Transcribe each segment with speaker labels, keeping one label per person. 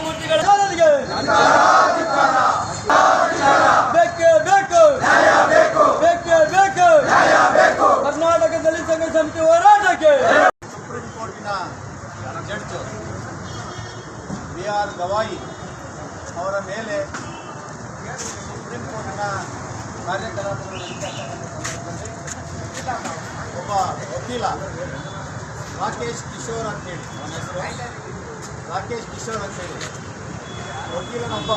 Speaker 1: ನ್ಯಾಯಮೂರ್ತಿಗಳ. ಬೇಕೇ ಬೇಕು. ಬೇಕೇ ಕರ್ನಾಟಕ ದಲಿತ ಸಂಘ ಸಮಿತಿ ಹೋರಾಟಕ್ಕೆ.
Speaker 2: ಸುಪ್ರೀಂ ಕೋರ್ಟಿನ ಜಡ್ಜ್ ಬಿ ಆರ್ ಗವಾಯಿ ಅವರ ಮೇಲೆ ಸುಪ್ರೀಂ ಕೋರ್ಟಿನ ಕಾರ್ಯಕಲಾಪಗಳು ಒಬ್ಬ ವಕೀಲ ರಾಕೇಶ್ ಕಿಶೋರ್ ಅಂತೇಳಿ ಅವನ ಹೆಸರು ರಾಕೇಶ್ ಕಿಶೋರ್ ಅಂತೇಳಿ ವಕೀಲನೊಬ್ಬ,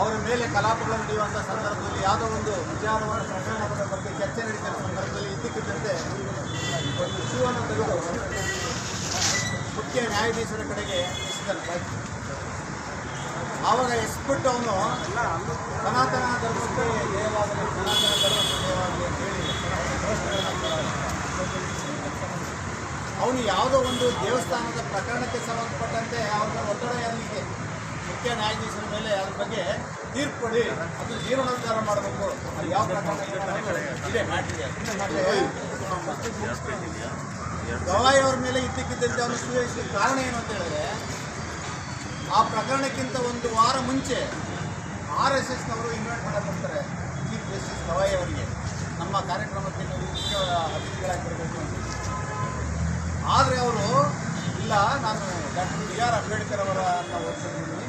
Speaker 2: ಅವರ ಮೇಲೆ ಕಲಾಪಗಳು ನಡೆಯುವಂಥ ಸಂದರ್ಭದಲ್ಲಿ ಯಾವುದೋ ಒಂದು ವಿಚಾರವಾದ ಪ್ರಕರಣದ ಬಗ್ಗೆ ಚರ್ಚೆ ನಡೆಸಿದ ಸಂದರ್ಭದಲ್ಲಿ ಇದ್ದಕ್ಕಿದ್ದಂತೆ ಒಂದು ಇಶ್ಯೂವನ್ನು ತೆಗೆದು ಮುಖ್ಯ ನ್ಯಾಯಾಧೀಶರ ಕಡೆಗೆ ಇಸಿದನು ಆವಾಗ ಎಸ್ಬಿಟ್ಟು ಅವನು ಸನಾತನ ಧರ್ಮಕ್ಕೆ ಜಯವಾಗಲಿ, ಸನಾತನ ಧರ್ಮಕ್ಕೆ ಜಯವಾಗಲಿ ಅಂತೇಳಿ ಅವನು ಯಾವುದೋ ಒಂದು ದೇವಸ್ಥಾನದ ಪ್ರಕರಣಕ್ಕೆ ಸಂಬಂಧಪಟ್ಟಂತೆ ಅವನ ಒತ್ತಡ ಯಾರಿಗೆ ಮುಖ್ಯ ನ್ಯಾಯಾಧೀಶರ ಮೇಲೆ ಅದ್ರ ಬಗ್ಗೆ ತೀರ್ಪು ಕೊಡಿ. ಅದು ಜೀರ್ಣೋದ್ಧಾರ ಮಾಡಬೇಕು. ಅದು ಯಾವ ಪ್ರಕರಣ ಇದೆ ಗವಾಯಿ ಅವ್ರ ಮೇಲೆ ಇದ್ದಕ್ಕಿದ್ದಂತೆ ಅವನು ಸೂಚಿಸಿದ ಕಾರಣ ಏನು ಅಂತ ಹೇಳಿದ್ರೆ, ಆ ಪ್ರಕರಣಕ್ಕಿಂತ ಒಂದು ವಾರ ಮುಂಚೆ ಆರ್ ಎಸ್ ಎಸ್ನವರು ಇನ್ವೈಟ್ ಮಾಡಕ್ಕೆ ಚೀಫ್ ಜಸ್ಟಿಸ್ ಗವಾಯಿ ಅವರಿಗೆ. ನಮ್ಮ ಕಾರ್ಯಕ್ರಮಕ್ಕೆ ಮುಖ್ಯ ಅತಿಥಿಗಳಾಗಿರಬೇಕು. ಅಂತ ಆದರೆ ಅವರು ಇಲ್ಲ ನಾನು ಡಾಕ್ಟರ್ ಬಿ ಆರ್ ಅಂಬೇಡ್ಕರ್ ಅವರ ಓದ್ಕೊಂಡಿದ್ದೀನಿ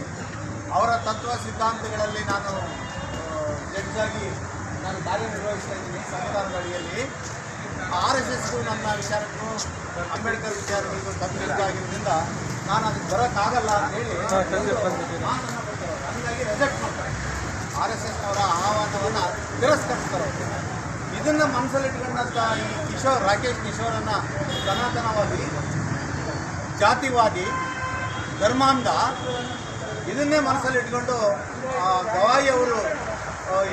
Speaker 2: ಅವರ ತತ್ವ ಸಿದ್ಧಾಂತಗಳಲ್ಲಿ ನಾನು ಜಡ್ಜ್ ಆಗಿ ನಾನು ಕಾರ್ಯನಿರ್ವಹಿಸ್ತಾ ಇದ್ದೀನಿ ಸಂವಿಧಾನದ ಅಡಿಯಲ್ಲಿ. ಆರ್ ಎಸ್ ಎಸ್ಗೂ ನನ್ನ ವಿಚಾರಕ್ಕೂ ಅಂಬೇಡ್ಕರ್ ವಿಚಾರಗಳಿಗೂ ತಪ್ಪಿದ್ದಾಗಿರೋದ್ರಿಂದ ನಾನು ಅದಕ್ಕೆ ಬರೋಕ್ಕಾಗಲ್ಲ ಅಂತ ಹೇಳಿ ಹಂಗಾಗಿ ರೆಜೆಕ್ಟ್ ಮಾಡ್ತಾರೆ ಆರ್ ಎಸ್ ಎಸ್ನವರ ಆಹ್ವಾನವನ್ನು ತಿರಸ್ಕರಿಸ್ತಾರೆ ಅವ್ರು. ಇದನ್ನ ಮನಸ್ಸಲ್ಲಿಟ್ಕೊಂಡಂಥ ಈ ಕಿಶೋರ್, ರಾಕೇಶ್ ಕಿಶೋರನ್ನ ಸನಾತನವಾದಿ ಜಾತಿವಾದಿ, ಧರ್ಮಾಂಧ, ಇದನ್ನೇ ಮನಸ್ಸಲ್ಲಿಟ್ಕೊಂಡು ಅವರು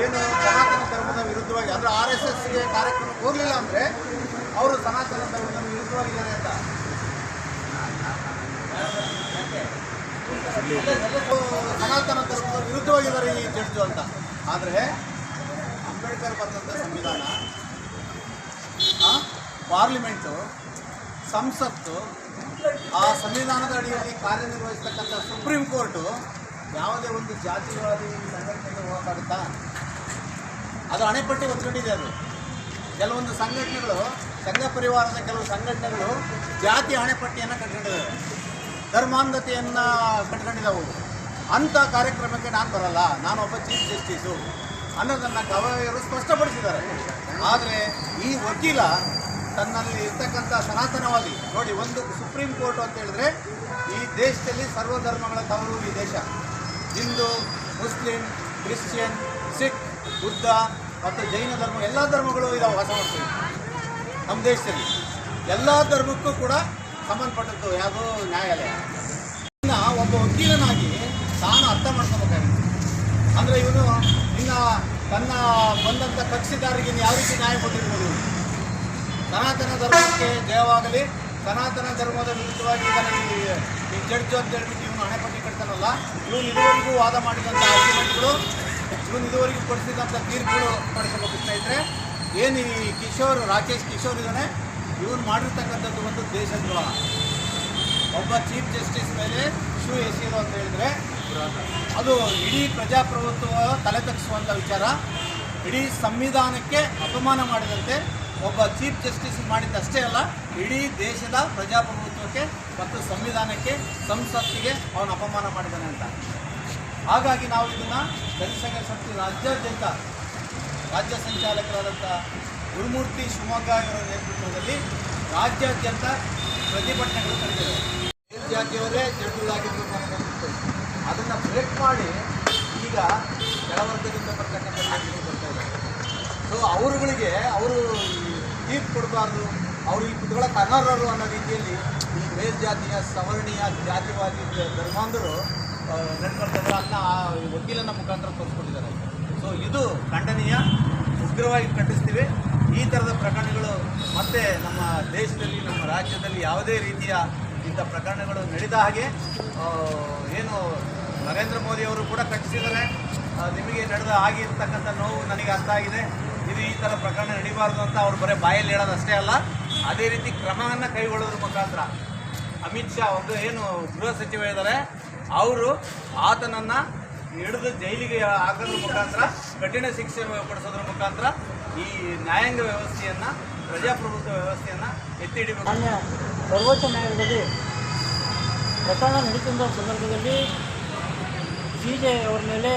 Speaker 2: ಏನು ಸನಾತನ ಧರ್ಮದ ವಿರುದ್ಧವಾಗಿ, ಅಂದರೆ ಆರ್ ಎಸ್ ಎಸ್ಗೆ ಕಾರ್ಯಕ್ರಮಕ್ಕೆ ಹೋಗಲಿಲ್ಲ ಅಂದರೆ ಅವರು ಸನಾತನ ಧರ್ಮದ ವಿರುದ್ಧವಾಗಿದ್ದಾರೆ ಅಂತ. ಸನಾತನ ಧರ್ಮದ ವಿರುದ್ಧವಾಗಿದ್ದಾರೆ ಈ ಜಡ್ಜು ಅಂತ. ಆದರೆ ಅಂಬೇಡ್ಕರ್ ಬರೆದಂಥ ಸಂವಿಧಾನ ಪಾರ್ಲಿಮೆಂಟು, ಸಂಸತ್ತು, ಆ ಸಂವಿಧಾನದ ಅಡಿಯಲ್ಲಿ ಕಾರ್ಯನಿರ್ವಹಿಸ್ತಕ್ಕಂಥ ಸುಪ್ರೀಂ ಕೋರ್ಟು ಯಾವುದೇ ಒಂದು ಜಾತಿವಾದಿ ಸಂಘಟನೆಗೆ ಹೋಗಾಡುತ್ತಾ ಅದು ಅಣೆಪಟ್ಟಿ ಒತ್ಕೊಂಡಿದೆ ಅದು. ಕೆಲವೊಂದು ಸಂಘಟನೆಗಳು, ಸಂಘ ಪರಿವಾರದ ಕೆಲವು ಸಂಘಟನೆಗಳು ಜಾತಿ ಅಣೆಪಟ್ಟಿಯನ್ನು ಕಟ್ಕೊಂಡಿದ್ದಾವೆ ಧರ್ಮಾಂಧತೆಯನ್ನು ಕಟ್ಕೊಂಡಿದ್ದಾವೆ ಅಂಥ ಕಾರ್ಯಕ್ರಮಕ್ಕೆ ನಾನು ಬರಲ್ಲ. ನಾನು ಒಬ್ಬ ಚೀಫ್ ಜಸ್ಟಿಸು. ಅನ್ನೋದನ್ನು ಗವಾಯಿಯವರು ಸ್ಪಷ್ಟಪಡಿಸಿದ್ದಾರೆ. ಆದರೆ ಈ ವಕೀಲ ತನ್ನಲ್ಲಿ ಇರ್ತಕ್ಕಂಥ ಸನಾತನವಾದಿ ನೋಡಿ ಒಂದು ಸುಪ್ರೀಂ ಕೋರ್ಟ್ ಅಂತ ಹೇಳಿದ್ರೆ ಈ ದೇಶದಲ್ಲಿ ಸರ್ವಧರ್ಮಗಳ ತವರು ಈ ದೇಶ. ಹಿಂದೂ, ಮುಸ್ಲಿಂ, ಕ್ರಿಶ್ಚಿಯನ್, ಸಿಖ್, ಬುದ್ಧ ಮತ್ತು ಜೈನ ಧರ್ಮ, ಎಲ್ಲ ಧರ್ಮಗಳು ಇದಾವೆ ವಾಸ ಮಾಡ್ತೀವಿ. ನಮ್ಮ ದೇಶದಲ್ಲಿ ಎಲ್ಲ ಧರ್ಮಕ್ಕೂ ಕೂಡ ಸಂಬಂಧಪಟ್ಟದ್ದು ಯಾವುದೋ ನ್ಯಾಯಾಲಯ. ಇನ್ನು ಒಬ್ಬ ವಕೀಲನಾಗಿ ತಾನು ಅರ್ಥ ಮಾಡ್ಕೋಬೇಕಾಗಿತ್ತು ಅಂದರೆ ಇವನು ಇನ್ನು ತನ್ನ ಬಂದಂಥ ಕಕ್ಷಿದಾರರಿಗೆ ಇನ್ನು ಯಾವ ರೀತಿ ನ್ಯಾಯ ಕೊಟ್ಟಿರ್ಬೋದು? ಸನಾತನ ಧರ್ಮಕ್ಕೆ ಜಯವಾಗಲಿ, ಸನಾತನ ಧರ್ಮದ ವಿರುದ್ಧವಾಗಿ ಇದನ್ನು ಈ ಜಡ್ಜು ಅಂತ ಹೇಳ್ಬಿಟ್ಟು ಇವನು ಹಣೆಪಟ್ಟಿ ಕಟ್ತಾನಲ್ಲ, ಇವನು ಇದುವರೆಗೂ ವಾದ ಮಾಡಿದಂಥ ಆರ್ಗ್ಯುಮೆಂಟ್ಗಳು, ಇವನು ಇದುವರೆಗೂ ಕೊಡಿಸಿದಂಥ ತೀರ್ಪುಗಳು ಪಡ್ಕೋಬೇಕು ಸ್ನೇಹಿತರೆ. ಏನು ಈ ಕಿಶೋರ್, ರಾಕೇಶ್ ಕಿಶೋರ್ ಇದ್ದಾನೆ ಇವನು ಮಾಡಿರ್ತಕ್ಕಂಥದ್ದು ಒಂದು ದೇಶದ್ರೋಹ. ಒಬ್ಬ ಚೀಫ್ ಜಸ್ಟಿಸ್ ಮೇಲೆ ಶೂ ಎಸಿರು ಅಂತ ಹೇಳಿದ್ರೆ, ಅದು ಇಡೀ ಪ್ರಜಾಪ್ರಭುತ್ವ ತಲೆ ವಿಚಾರ. ಇಡೀ ಸಂವಿಧಾನಕ್ಕೆ ಅಪಮಾನ ಮಾಡಿದಂತೆ ಒಬ್ಬ ಚೀಫ್ ಜಸ್ಟಿಸ್ ಮಾಡಿದ್ದಷ್ಟೇ ಅಲ್ಲ, ಇಡೀ ದೇಶದ ಪ್ರಜಾಪ್ರಭುತ್ವಕ್ಕೆ ಮತ್ತು ಸಂವಿಧಾನಕ್ಕೆ ಸಂಸತ್ತಿಗೆ ಅವನು ಅಪಮಾನ ಮಾಡಿದ್ದಾನೆ ಅಂತ. ಹಾಗಾಗಿ ನಾವು ಇದನ್ನು ಜನಸಂಘ ಸಂಸ್ಥೆ ರಾಜ್ಯಾದ್ಯಂತ ರಾಜ್ಯ ಸಂಚಾಲಕರಾದಂಥ ಗುರುಮೂರ್ತಿ ಶಿವಮೊಗ್ಗ ನೇತೃತ್ವದಲ್ಲಿ ರಾಜ್ಯಾದ್ಯಂತ ಪ್ರತಿಭಟನೆಗಳು ನಡೆದಿವೆ. ಅಂತ ಅನ್ನೋದೊಂದಿತ್ತು ಅದನ್ನು ಬ್ರೇಕ್ ಮಾಡಿ ಈಗ ಕೆಳವರ್ಗದಿಂದ ಬರ್ತಕ್ಕಂಥ ಜಾತಿಗಳು ಬರ್ತಾ ಇದ್ದಾರೆ. ಸೊ ಅವರುಗಳಿಗೆ ಅವರು ತೀರ್ಪು ಕೊಡಬಾರ್ದು, ಅವರು ಇಲ್ಲಿ ಕುತ್ಕೊಳ್ಳೋಕೆ ಅನರ್ಹರು ಅನ್ನೋ ರೀತಿಯಲ್ಲಿ ಈ ಮೇಲ್ಜಾತಿಯ ಸವರ್ಣೀಯ ಜಾತಿವಾದಿ ಧರ್ಮಾಂಧರು ನಡ್ಕೊಳ್ತಾರೆ ಅನ್ನ ಆ ವಕೀಲನ ಮುಖಾಂತರ ತೋರಿಸ್ಕೊಂಡಿದ್ದಾರೆ. ಸೊ ಇದು ಖಂಡನೀಯ, ಉಗ್ರವಾಗಿ ಖಂಡಿಸ್ತೀವಿ. ಈ ಥರದ ಪ್ರಕರಣಗಳು ಮತ್ತೆ ನಮ್ಮ ದೇಶದಲ್ಲಿ, ನಮ್ಮ ರಾಜ್ಯದಲ್ಲಿ ಯಾವುದೇ ರೀತಿಯ ಇಂಥ ಪ್ರಕರಣಗಳು ನಡೆದ ಹಾಗೆ ಏನು ನರೇಂದ್ರ ಮೋದಿ ಅವರು ಕೂಡ ಕಟ್ಟಿಸಿದ್ದಾರೆ ನಿಮಗೆ ನಡೆದ ಆಗಿರ್ತಕ್ಕಂಥ ನೋವು ನನಗೆ ಅರ್ಥ ಆಗಿದೆ. ಇದು ಈ ಥರ ಪ್ರಕರಣ ನಡೀಬಾರ್ದು ಅಂತ ಅವ್ರು ಬರೀ ಬಾಯಲ್ಲಿ ಹೇಳೋದು ಅಷ್ಟೇ ಅಲ್ಲ. ಅದೇ ರೀತಿ ಕ್ರಮವನ್ನು ಕೈಗೊಳ್ಳೋದ್ರ ಮುಖಾಂತರ ಅಮಿತ್ ಶಾ ಒಂದು ಏನು ಗೃಹ ಸಚಿವ ಇದ್ದಾರೆ, ಅವರು ಆತನನ್ನು ಹಿಡಿದು ಜೈಲಿಗೆ ಹಾಕೋದ್ರ ಮುಖಾಂತರ, ಕಠಿಣ ಶಿಕ್ಷೆ ಕೊಡಿಸೋದ್ರ ಮುಖಾಂತರ ಈ ನ್ಯಾಯಾಂಗ ವ್ಯವಸ್ಥೆಯನ್ನು, ಪ್ರಜಾಪ್ರಭುತ್ವ ವ್ಯವಸ್ಥೆಯನ್ನು ಎತ್ತಿ ಹಿಡಿಬೇಕು.
Speaker 3: ಸರ್ವೋಚ್ಚ ನ್ಯಾಯಾಲಯದಲ್ಲಿ ಪ್ರಕರಣ ನಡೀತಿದ್ದ ಸಂದರ್ಭದಲ್ಲಿ ಸಿ ಜೆ ಅವರ ಮೇಲೆ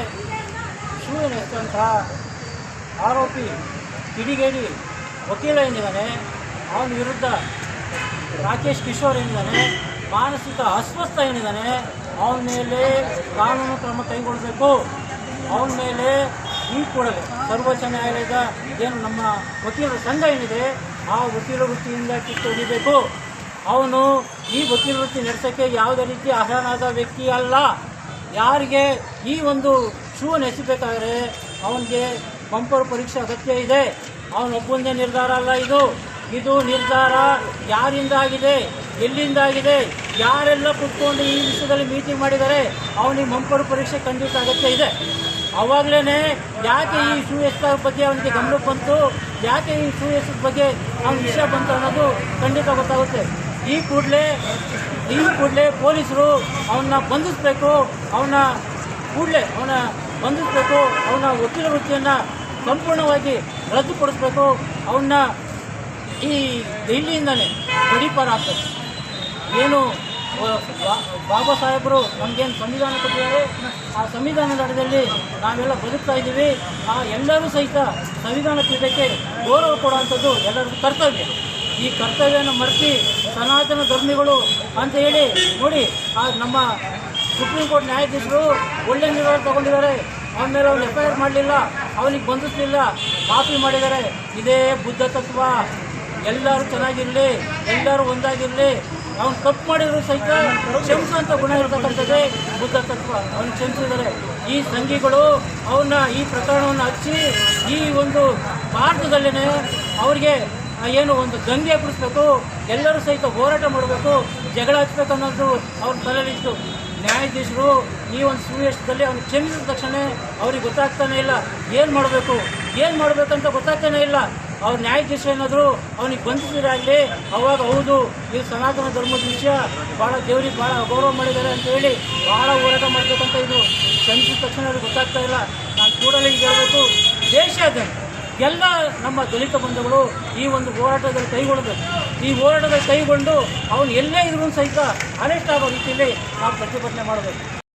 Speaker 3: ಶೂ ಆರೋಪಿ ಕಿಡಿಗೇಡಿ ವಕೀಲ ಏನಿದ್ದಾನೆ ಅವನ ವಿರುದ್ಧ ರಾಕೇಶ್ ಕಿಶೋರ್ ಏನಿದ್ದಾನೆ ಮಾನಸಿಕ ಅಸ್ವಸ್ಥ ಏನಿದ್ದಾನೆ ಅವನ ಮೇಲೆ ಕಾನೂನು ಕ್ರಮ ಕೈಗೊಳ್ಳಬೇಕು. ಅವನ ಮೇಲೆ ಈ ಕೂಡಲೇ ಸರ್ವೋಚ್ಚ ನ್ಯಾಯಾಲಯದ ಏನು ನಮ್ಮ ವಕೀಲರ ಸಂಘ ಏನಿದೆ, ಆ ವಕೀಲ ವೃತ್ತಿಯಿಂದ ಕಿತ್ತು ಹಿಡಿಬೇಕು ಅವನು ಈ ವೃತ್ತಿ ನಡೆಸೋಕ್ಕೆ ಯಾವುದೇ ರೀತಿ ಅರ್ಹನಾದ ವ್ಯಕ್ತಿ ಅಲ್ಲ. ಯಾರಿಗೆ ಈ ಒಂದು ಶೂ ಎಸಬೇಕಾದ್ರೆ ಅವನಿಗೆ ಪಂಪರ್ ಪರೀಕ್ಷೆ ಅಗತ್ಯ ಇದೆ. ಅವನೊಬ್ಬಂದೇ ನಿರ್ಧಾರ ಅಲ್ಲ ಇದು. ಇದು ನಿರ್ಧಾರ ಯಾರಿಂದ ಆಗಿದೆ ಎಲ್ಲಿಂದ ಆಗಿದೆ ಯಾರೆಲ್ಲ ಕುತ್ಕೊಂಡು ಈ ವಿಷಯದಲ್ಲಿ ಮೀಟಿಂಗ್ ಮಾಡಿದ್ದಾರೆ, ಅವನಿಗೆ ಮಂಪರು ಪರೀಕ್ಷೆ ಖಂಡಿತ ಅಗತ್ಯ ಇದೆ. ಅವಾಗಲೇ ಯಾಕೆ ಈ ಶೂ ಎಸ್ ಬಗ್ಗೆ ಅವನಿಗೆ ಗಮನಕ್ಕೆ ಬಂತು, ಯಾಕೆ ಈ ಶೂ ಎಸ್ ಬಗ್ಗೆ ಅವನ ವಿಷಯ ಬಂತು ಅನ್ನೋದು ಖಂಡಿತ ಗೊತ್ತಾಗುತ್ತೆ. ಈ ಕೂಡಲೇ ಈ ಕೂಡಲೇ ಪೊಲೀಸರು ಅವನ್ನ ಬಂಧಿಸಬೇಕು, ಅವನ ಕೂಡಲೇ ಅವನ ಬಂಧಿಸಬೇಕು, ಅವನ ವಕೀಲ ವೃತ್ತಿಯನ್ನು ಸಂಪೂರ್ಣವಾಗಿ ರದ್ದುಪಡಿಸಬೇಕು ಅವನ್ನ ಈ ದೆಹಲಿಯಿಂದಲೇ ಗಡೀಪಾರ ಆಗ್ತದೆ. ಏನು ಬಾಬಾ ಸಾಹೇಬರು ನಮಗೇನು ಸಂವಿಧಾನ ಕೊಟ್ಟಿದ್ದಾರೆ? ಆ ಸಂವಿಧಾನದ ಅಡಿಯಲ್ಲಿ ನಾವೆಲ್ಲ ಬದುಕ್ತಾ ಇದ್ದೀವಿ. ಆ ಎಲ್ಲರೂ ಸಹಿತ ಸಂವಿಧಾನ ಪೀಠಕ್ಕೆ ಗೌರವ ಕೊಡುವಂಥದ್ದು ಎಲ್ಲರಿಗೂ ಕರ್ತವ್ಯ. ಈ ಕರ್ತವ್ಯನ ಮರೆಸಿ ಸನಾತನ ಧರ್ಮಿಗಳು ಅಂತ ಹೇಳಿ ನೋಡಿ, ಆ ನಮ್ಮ ಸುಪ್ರೀಂ ಕೋರ್ಟ್ ನ್ಯಾಯಾಧೀಶರು ಒಳ್ಳೆ ನಿರ್ಧಾರ ತಗೊಂಡಿದ್ದಾರೆ. ಅವನ ಮೇಲೆ ಅವ್ನು ಎಫ್ ಐ ಆರ್ ಮಾಡಲಿಲ್ಲ, ಅವನಿಗೆ ಬಂಧಿಸಲಿಲ್ಲ, ಮಾಫಿ ಮಾಡಿದ್ದಾರೆ. ಇದೇ ಬುದ್ಧ ತತ್ವ. ಎಲ್ಲರೂ ಚೆನ್ನಾಗಿರಲಿ, ಎಲ್ಲರೂ ಒಂದಾಗಿರಲಿ. ಅವ್ನು ತಪ್ಪು ಮಾಡಿದ್ರು ಸಹಿತ ಕ್ಷಮಿಸುವಂಥ ಗುಣ ಇರತಕ್ಕಂಥದ್ದೇ ಬುದ್ಧ ತತ್ವ. ಅವನು ಕ್ಷಮಿಸಿದ್ದಾರೆ. ಈ ಸಂಘಿಗಳು ಅವನ್ನ ಈ ಪ್ರಕರಣವನ್ನು ಹಚ್ಚಿ ಈ ಒಂದು ಭಾರತದಲ್ಲೇ ಅವರಿಗೆ ಏನು ಒಂದು ದಂಗೆ ಎಬ್ಬಿಸ್ಬೇಕು ಎಲ್ಲರೂ ಸಹಿತ ಹೋರಾಟ ಮಾಡಬೇಕು, ಜಗಳ ಹಚ್ಬೇಕು ಅನ್ನೋದು ಅವ್ರ ತಲೆಯಲ್ಲಿತ್ತು ನ್ಯಾಯಾಧೀಶರು ಈ ಒಂದು ಸನ್ನಿವೇಶದಲ್ಲಿ ಅವ್ನು ಕ್ಷಮಿಸಿದ ತಕ್ಷಣ ಅವ್ರಿಗೆ ಗೊತ್ತಾಗ್ತಾನೆ ಇಲ್ಲ. ಏನು ಮಾಡಬೇಕು? ಏನು ಮಾಡಬೇಕಂತ ಗೊತ್ತಾಗ್ತಾನೆ ಇಲ್ಲ. ಅವ್ರ ನ್ಯಾಯಾಧೀಶ ಏನಾದರೂ ಅವನಿಗೆ ಬಂಧಿಸಿದಾಗಲಿ, ಅವಾಗ ಹೌದು, ಇದು ಸನಾತನ ಧರ್ಮದ ವಿಷಯ ಭಾಳ ದೇವರಿಗೆ ಭಾಳ ಗೌರವ ಮಾಡಿದ್ದಾರೆ ಅಂತ ಹೇಳಿ ಭಾಳ ಹೋರಾಟ ಮಾಡಬೇಕಂತ ಇದು ಕ್ಷಮಿಸಿದ ತಕ್ಷಣ ಅವ್ರಿಗೆ ಗೊತ್ತಾಗ್ತಾ ಇಲ್ಲ. ನಾನು ಕೂಡಲೇ ಹೇಳಬೇಕು. ಹೇಳಬೇಕು ದೇಶಾದ್ಯಂತ ಎಲ್ಲ ನಮ್ಮ ದಲಿತ ಬಂಧುಗಳು ಈ ಒಂದು ಹೋರಾಟದಲ್ಲಿ ಕೈಗೊಳ್ಳಬೇಕು. ಈ ಹೋರಾಟದಲ್ಲಿ ಕೈಗೊಂಡು ಅವನು ಎಲ್ಲೇ ಇದ್ರು ಸಹಿತ ಅರೆಸ್ಟ್ ಆಗೋ ರೀತಿಯಲ್ಲಿ ನಾವು ಪ್ರತಿಭಟನೆ ಮಾಡಬೇಕು.